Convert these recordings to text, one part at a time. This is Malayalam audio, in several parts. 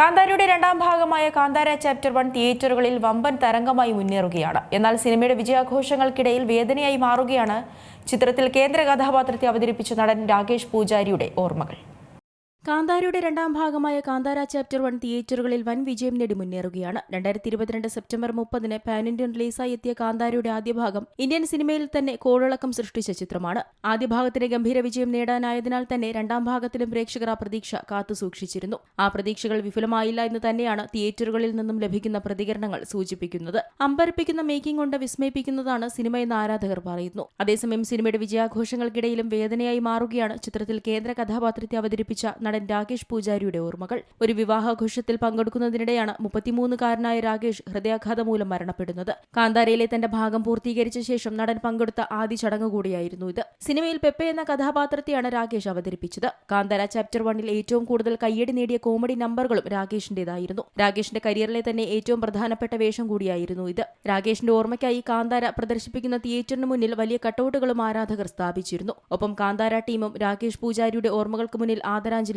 കാന്താരയുടെ രണ്ടാം ഭാഗമായ കാന്താര ചാപ്റ്റർ വൺ തിയേറ്ററുകളിൽ വമ്പൻ തരംഗമായി മുന്നേറുകയാണ്. എന്നാൽ സിനിമയുടെ വിജയാഘോഷങ്ങൾക്കിടയിൽ വേദനയായി മാറുകയാണ് ചിത്രത്തിൽ കേന്ദ്ര കഥാപാത്രത്തെ അവതരിപ്പിച്ച നടൻ രാകേഷ് പൂജാരിയുടെ ഓർമ്മകൾ. കാന്താരയുടെ രണ്ടാം ഭാഗമായ കാന്താര ചാപ്റ്റർ വൺ തിയേറ്ററുകളിൽ വൻ വിജയം നേടി മുന്നേറുകയാണ്. രണ്ടായിരത്തി ഇരുപത്തിരണ്ട് സെപ്റ്റംബർ മുപ്പതിന് പാൻ ഇന്ത്യൻ റിലീസായി എത്തിയ കാന്താരയുടെ ആദ്യ ഭാഗം ഇന്ത്യൻ സിനിമയിൽ തന്നെ കോളിളക്കം സൃഷ്ടിച്ച ചിത്രമാണ്. ആദ്യ ഭാഗത്തിന് ഗംഭീര വിജയം നേടാനായതിനാൽ തന്നെ രണ്ടാം ഭാഗത്തിലും പ്രേക്ഷകർ ആ പ്രതീക്ഷ കാത്തുസൂക്ഷിച്ചിരുന്നു ആ പ്രതീക്ഷകൾ വിഫലമായില്ല എന്ന് തന്നെയാണ് തിയേറ്ററുകളിൽ നിന്നും ലഭിക്കുന്ന പ്രതികരണങ്ങൾ സൂചിപ്പിക്കുന്നത്. അമ്പരപ്പിക്കുന്ന മേക്കിംഗ് കൊണ്ട് വിസ്മയിപ്പിക്കുന്നതാണ് സിനിമ സിനിമയെന്ന് ആരാധകർ പറയുന്നു. അതേസമയം സിനിമയുടെ വിജയാഘോഷങ്ങൾക്കിടയിലും വേദനയായി മാറുകയാണ് ചിത്രത്തിൽ കേന്ദ്ര കഥാപാത്രത്തെ അവതരിപ്പിച്ച നടൻ രാകേഷ് പൂജാരിയുടെ ഓർമ്മകൾ. ഒരു വിവാഹാഘോഷത്തിൽ പങ്കെടുക്കുന്നതിനിടെയാണ് മുപ്പത്തിമൂന്നുകാരനായ രാകേഷ് ഹൃദയാഘാതം മൂലം മരണപ്പെടുന്നത്. കാന്താരയിലെ തന്റെ ഭാഗം പൂർത്തീകരിച്ച ശേഷം നടൻ പങ്കെടുത്ത ആദ്യ ചടങ്ങ് കൂടിയായിരുന്നു ഇത്. സിനിമയിൽ പെപ്പെ എന്ന കഥാപാത്രത്തെയാണ് രാകേഷ് അവതരിപ്പിച്ചത്. കാന്താര ചാപ്റ്റർ വണ്ണിൽ ഏറ്റവും കൂടുതൽ കയ്യടി നേടിയ കോമഡി നമ്പറുകളും രാകേഷിന്റേതായിരുന്നു. രാകേഷിന്റെ കരിയറിലെ തന്നെ ഏറ്റവും പ്രധാനപ്പെട്ട വേഷം കൂടിയായിരുന്നു ഇത്. രാകേഷിന്റെ ഓർമ്മയ്ക്കായി കാന്താര പ്രദർശിപ്പിക്കുന്ന തിയേറ്ററിന് മുന്നിൽ വലിയ കട്ടൌട്ടുകളും ആരാധകർ സ്ഥാപിച്ചിരുന്നു. ഒപ്പം കാന്താര ടീമും രാകേഷ് പൂജാരിയുടെ ഓർമ്മകൾക്ക് മുന്നിൽ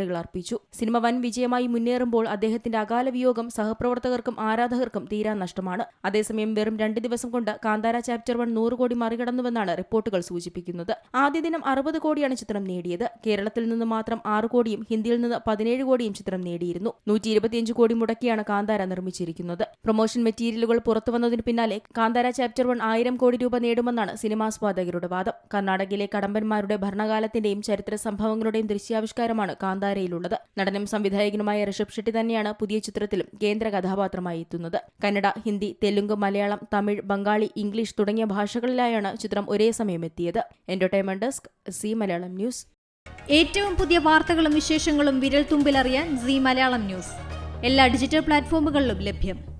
ആദരാഞ്ജലികൾ അർപ്പിച്ചു. സിനിമ വൻ വിജയമായി മുന്നേറുമ്പോൾ അദ്ദേഹത്തിന്റെ അകാല വിയോഗം സഹപ്രവർത്തകർക്കും ആരാധകർക്കും തീരാ നഷ്ടമാണ്. അതേസമയം വെറും രണ്ട് ദിവസം കൊണ്ട് കാന്താര ചാപ്റ്റർ വൺ നൂറ് കോടി മറികടന്നുവെന്നാണ് റിപ്പോർട്ടുകൾ സൂചിപ്പിക്കുന്നത്. ആദ്യ ദിനം അറുപത് കോടിയാണ് ചിത്രം നേടിയത്. കേരളത്തിൽ നിന്ന് മാത്രം ആറ് കോടിയും ഹിന്ദിയിൽ നിന്ന് പതിനേഴ് കോടിയും ചിത്രം നേടിയിരുന്നു. നൂറ്റി ഇരുപത്തിയഞ്ച് കോടി മുടക്കിയാണ് കാന്താര നിർമ്മിച്ചിരിക്കുന്നത്. പ്രൊമോഷൻ മെറ്റീരിയലുകൾ പുറത്തു വന്നതിന് പിന്നാലെ കാന്താര ചാപ്റ്റർ വൺ ആയിരം കോടി രൂപ നേടുമെന്നാണ് സിനിമാസ്വാദകരുടെ വാദം. കർണാടകയിലെ കടമ്പന്മാരുടെ ഭരണകാലത്തിന്റെയും ചരിത്ര സംഭവങ്ങളുടെയും ദൃശ്യാവിഷ്കാരമാണ് കാന്താരയിലുള്ളത് നടനും സംവിധായകനുമായ ഋഷഭ് ഷെട്ടി തന്നെയാണ് പുതിയ ചിത്രത്തിലും കേന്ദ്ര കഥാപാത്രമായി എത്തുന്നത്. കന്നഡ ഹിന്ദി തെലുങ്ക് മലയാളം തമിഴ് ബംഗാളി ഇംഗ്ലീഷ് തുടങ്ങിയ ഭാഷകളിലായാണ് ചിത്രം ഒരേ സമയം എത്തിയത്. Entertainment desk Zee Malayalam news. ഏറ്റവും പുതിയ വാർത്തകളും വിശേഷങ്ങളും വിരൽ തുമ്പിലറിയാൻ സി മലയാളം ന്യൂസ്. എല്ലാ ഡിജിറ്റൽ പ്ലാറ്റ്ഫോമുകളിലും ലഭ്യം.